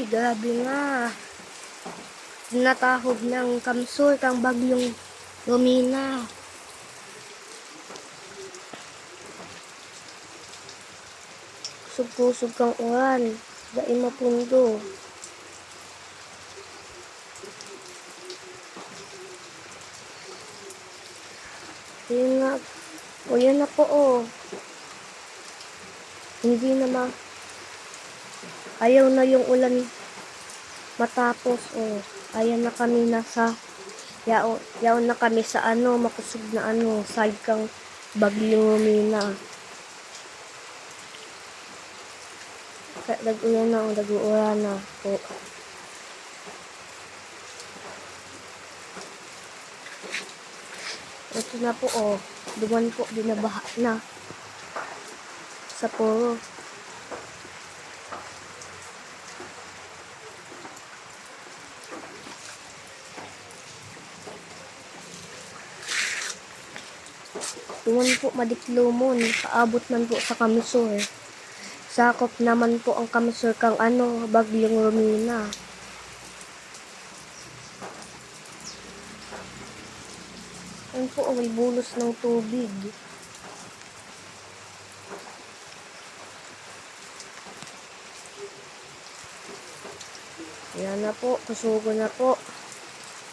Uy, grabe nga. Natahog ng kamsur kang bagyong Romina. Kusog-kusog kang uran. Dai mapundo. Yun nga. O yan na po oh. Hindi na ma... Ayaw na yung ulan matapos oh. Ayan na kami nasa... Yao, yao na kami sa ano, makusog na ano, side kang bagyong Romina. Ka- Dag-ulan na, oh, dag-ulan na po. Ito na po, oh. Duman po, binabaha na. Sa puro. Duman po, madiklumon. Paabot man po sa kamisor. Sakop naman po ang kamisor kang ano, bagyong Romina. Yan po, may bulos ng tubig. Yan na po, kusugo na po.